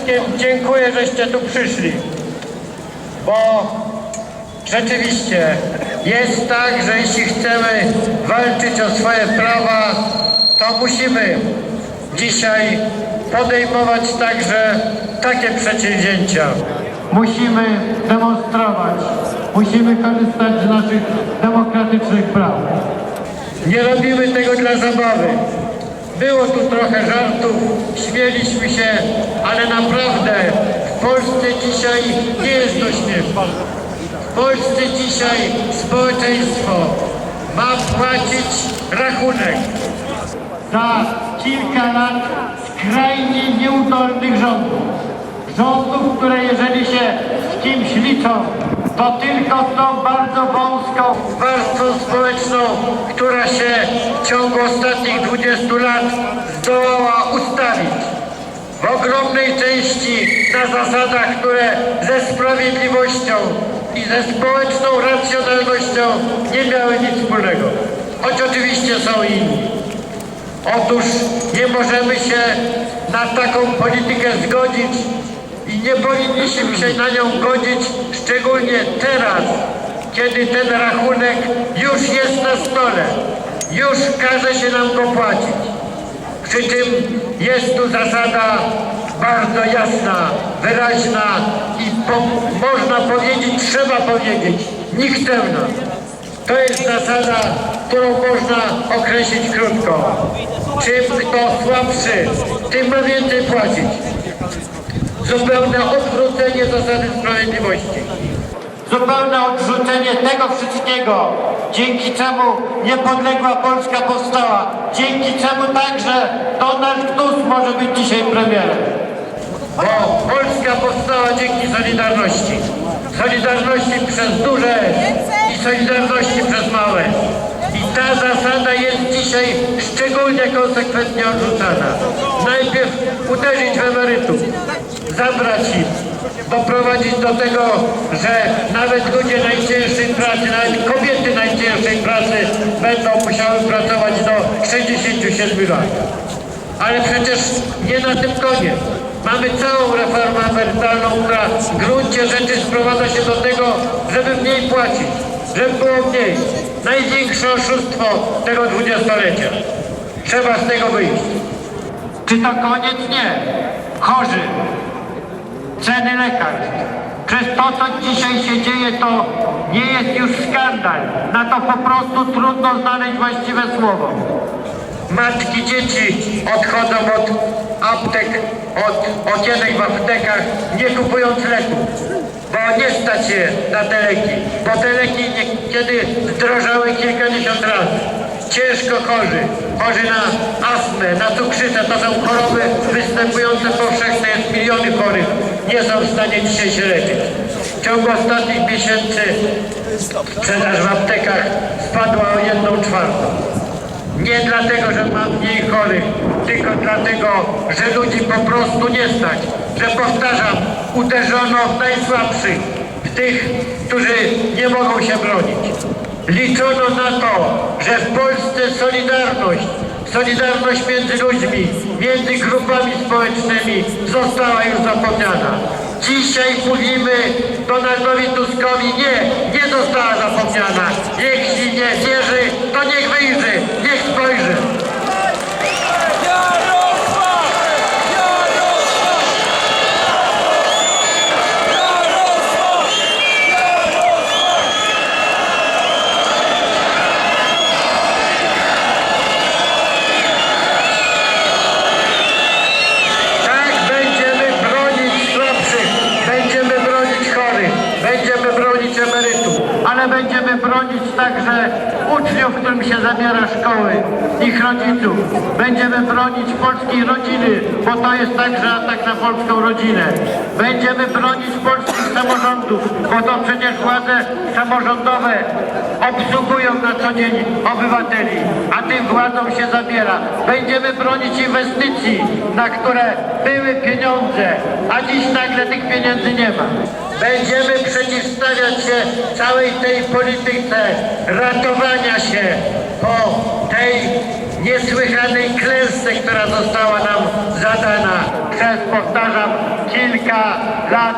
wszystkim dziękuję, żeście tu przyszli. Bo rzeczywiście jest tak, że jeśli chcemy walczyć o swoje prawa, to musimy dzisiaj podejmować także takie przedsięwzięcia. Musimy demonstrować, musimy korzystać z naszych demokratycznych praw. Nie robimy tego dla zabawy. Było tu trochę żartów, śmieliśmy się, ale Polsce dzisiaj nie jest to śmieszne. W Polsce dzisiaj społeczeństwo ma płacić rachunek za kilka lat skrajnie nieudolnych rządów. Rządów, które jeżeli się z kimś liczą, to tylko tą bardzo wąską warstwą społeczną, która się w ciągu ostatnich 20 lat zdołała ustawić. W ogromnej części na zasadach, które ze sprawiedliwością i ze społeczną racjonalnością nie miały nic wspólnego. Choć oczywiście są inni. Otóż nie możemy się na taką politykę zgodzić i nie powinniśmy się na nią godzić, szczególnie teraz, kiedy ten rachunek już jest na stole. Już każe się nam go płacić. Przy czym jest tu zasada jasna, wyraźna i po, można powiedzieć, trzeba powiedzieć, nikczemna. To jest zasada, którą można określić krótko. Czym kto słabszy, tym ma więcej płacić. Zupełne odwrócenie zasady sprawiedliwości. Zupełne odrzucenie tego wszystkiego, dzięki czemu niepodległa Polska powstała, dzięki czemu także Donald Tusk może być dzisiaj premierem. Polska powstała dzięki Solidarności. Solidarności przez duże i Solidarności przez małe. I ta zasada jest dzisiaj szczególnie konsekwentnie odrzucana. Najpierw uderzyć w emerytów, zabrać im, doprowadzić do tego, że nawet ludzie najcięższej pracy, nawet kobiety najcięższej pracy będą musiały pracować do 67 lat. Ale przecież nie na tym koniec. Mamy całą reformę emerytalną, która w gruncie rzeczy sprowadza się do tego, żeby mniej płacić, żeby było mniej. Największe oszustwo tego dwudziestolecia. Trzeba z tego wyjść. Czy to koniec? Nie. Chorzy. Ceny lekarstw. Przez to, co dzisiaj się dzieje, to nie jest już skandal. Na to po prostu trudno znaleźć właściwe słowo. Matki dzieci odchodzą od aptek, od okienek w aptekach, nie kupując leków, bo nie stać się na te leki, bo te leki niekiedy zdrożały kilkadziesiąt razy. ciężko chorzy, chorzy na astmę, na cukrzycę, to są choroby występujące powszechne, jest miliony chorych, nie są w stanie dzisiaj się leczyć. W ciągu ostatnich miesięcy sprzedaż w aptekach spadła o jedną czwartą. Nie dlatego, że ma mniej chorych, tylko dlatego, że ludzi po prostu nie stać. Że powtarzam, uderzono w najsłabszych, w tych, którzy nie mogą się bronić. Liczono na to, że w Polsce solidarność, solidarność między ludźmi, między grupami społecznymi została już zapomniana. Dzisiaj mówimy Donaldowi Tuskowi nie, nie została zapomniana. Jeśli nie wierzy, to niech wyjrzy, niech spojrzy. Jarosław! Jarosław! Jarosław! Tak będziemy bronić słabszych, będziemy bronić chorych, będziemy bronić emerytów, ale będziemy bronić także uczniów, którym się zabiera szkoły, ich rodziców. Będziemy bronić polskiej rodziny, bo to jest także atak na polską rodzinę. Będziemy bronić polskich samorządów, bo to przecież władze samorządowe obsługują na co dzień obywateli, a tym władzom się zabiera. Będziemy bronić inwestycji, na które były pieniądze, a dziś nagle tych pieniędzy nie ma. Będziemy przeciwstawiać się całej tej polityce ratowania się po tej niesłychanej klęsce, która została nam zadana przez, powtarzam, kilka lat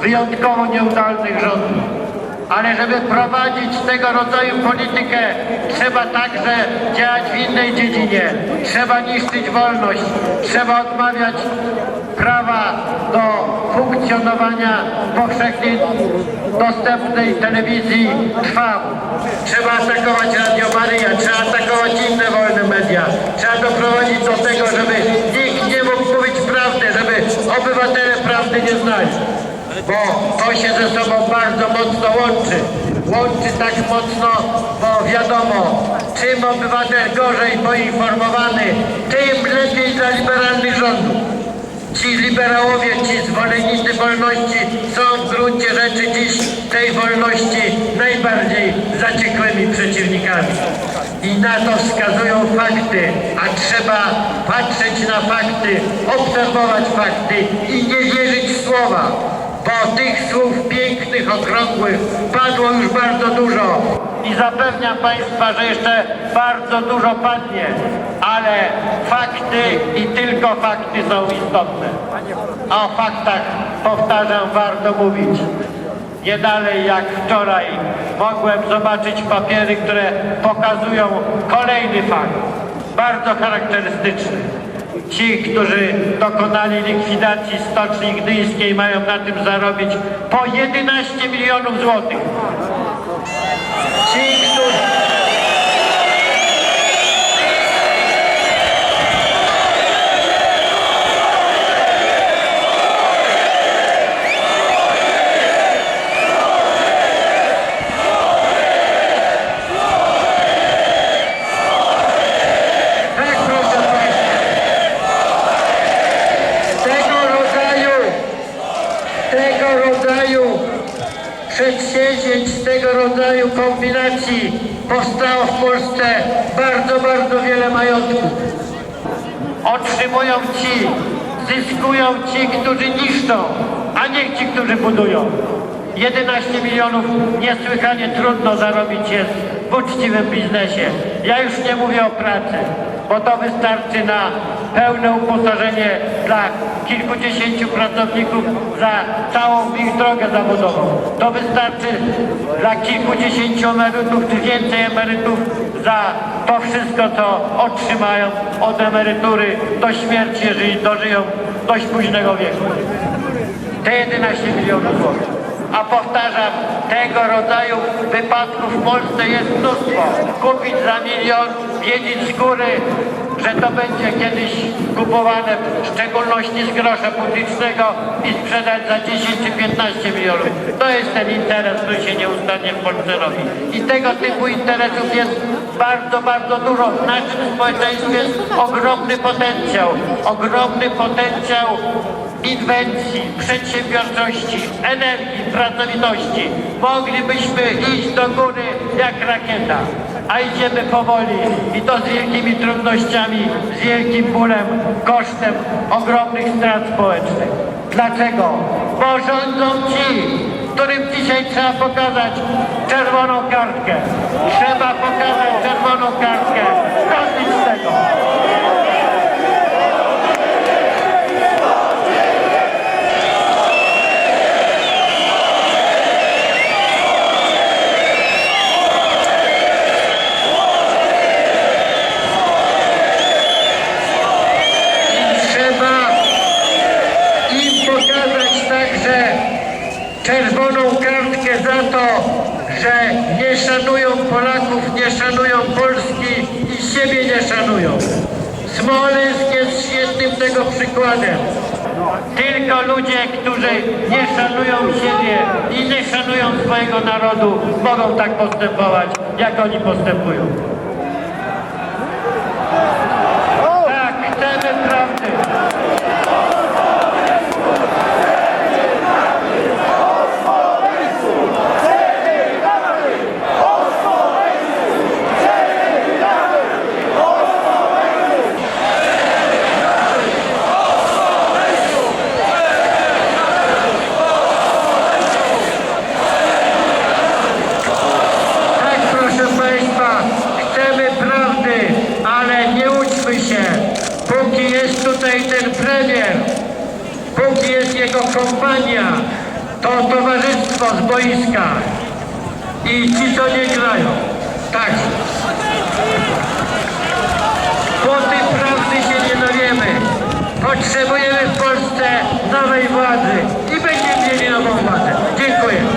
wyjątkowo nieudolnych rządów. Ale żeby prowadzić tego rodzaju politykę, trzeba także działać w innej dziedzinie. Trzeba niszczyć wolność, trzeba odmawiać prawa do funkcjonowania powszechnie dostępnej telewizji trwam. Trzeba atakować Radio Maryja, trzeba atakować inne wolne media. Trzeba doprowadzić do tego, żeby nikt nie mógł mówić prawdy, żeby obywatele prawdy nie znali bo to się ze sobą bardzo mocno łączy. Łączy tak mocno, bo wiadomo, czym obywatel gorzej poinformowany, tym lepiej dla liberalnych rządów. Ci liberałowie, ci zwolennicy wolności są w gruncie rzeczy dziś tej wolności najbardziej zaciekłymi przeciwnikami. I na to wskazują fakty, a trzeba patrzeć na fakty, obserwować fakty i nie wierzyć w słowa tych słów pięknych, okrągłych padło już bardzo dużo. I zapewniam Państwa, że jeszcze bardzo dużo padnie, ale fakty i tylko fakty są istotne. A o faktach, powtarzam, warto mówić. Nie dalej jak wczoraj mogłem zobaczyć papiery, które pokazują kolejny fakt, bardzo charakterystyczny. Ci, którzy dokonali likwidacji Stoczni Gdyńskiej mają na tym zarobić po 11 milionów złotych. Ci, tego rodzaju kombinacji powstało w Polsce bardzo, bardzo wiele majątków. Otrzymują ci, zyskują ci, którzy niszczą, a nie ci, którzy budują. 11 milionów niesłychanie trudno zarobić jest w uczciwym biznesie. Ja już nie mówię o pracy, bo to wystarczy na pełne uposażenie dla kilkudziesięciu pracowników za całą ich drogę zawodową. To wystarczy dla kilkudziesięciu emerytów czy więcej emerytów za to wszystko, co otrzymają od emerytury do śmierci, jeżeli dożyją dość późnego wieku. Te 11 milionów złotych. A powtarzam, tego rodzaju wypadków w Polsce jest mnóstwo. Kupić za milion, wiedzieć z góry, że to będzie kiedyś kupowane, w szczególności z grosza publicznego i sprzedać za 10 czy 15 milionów. To jest ten interes, który się nieustannie w Polsce robi. I tego typu interesów jest bardzo, bardzo dużo. W naszym społeczeństwie jest ogromny potencjał, ogromny potencjał inwencji, przedsiębiorczości, energii, pracowitości. Moglibyśmy iść do góry jak rakieta, a idziemy powoli i to z wielkimi trudnościami, z wielkim bólem, kosztem ogromnych strat społecznych. Dlaczego? Bo rządzą ci, którym dzisiaj trzeba pokazać czerwoną kartkę. Trzeba pokazać czerwoną kartkę. Dosyć tego. To, że nie szanują Polaków, nie szanują Polski i siebie nie szanują. Smoleńsk jest świetnym tego przykładem. Tylko ludzie, którzy nie szanują siebie i nie szanują swojego narodu, mogą tak postępować, jak oni postępują. Tak, chcemy prawdy. Tak, proszę Państwa, chcemy prawdy, ale łudźmy się. Póki jest tutaj ten premier, póki jest jego kompania, to towarzystwo z boiska i ci, co nie grają. Tak. Płoty prawdy się nie dowiemy. Potrzebujemy w Polsce nowej władzy i będziemy mieli nową władzę. Dziękuję.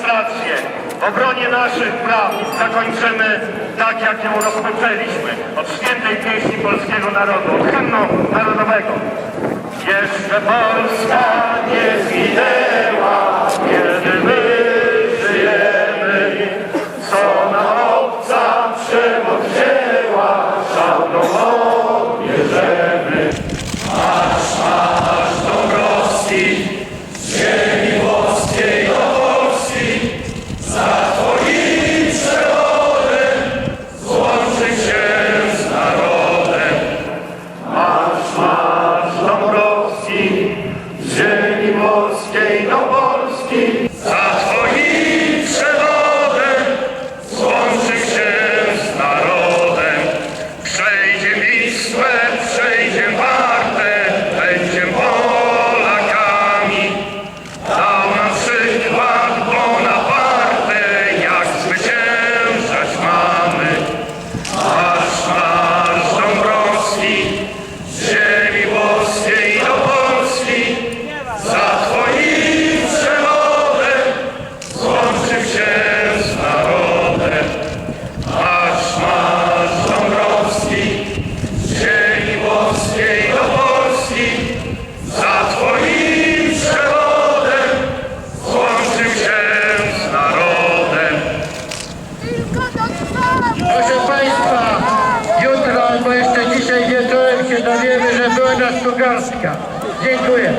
Demonstrację w obronie naszych praw zakończymy tak, jak ją rozpoczęliśmy. Od świętej pieśni polskiego narodu, od hymnu narodowego. Jeszcze Polska nie zginęła, kiedy my Śląska. Dziękuję.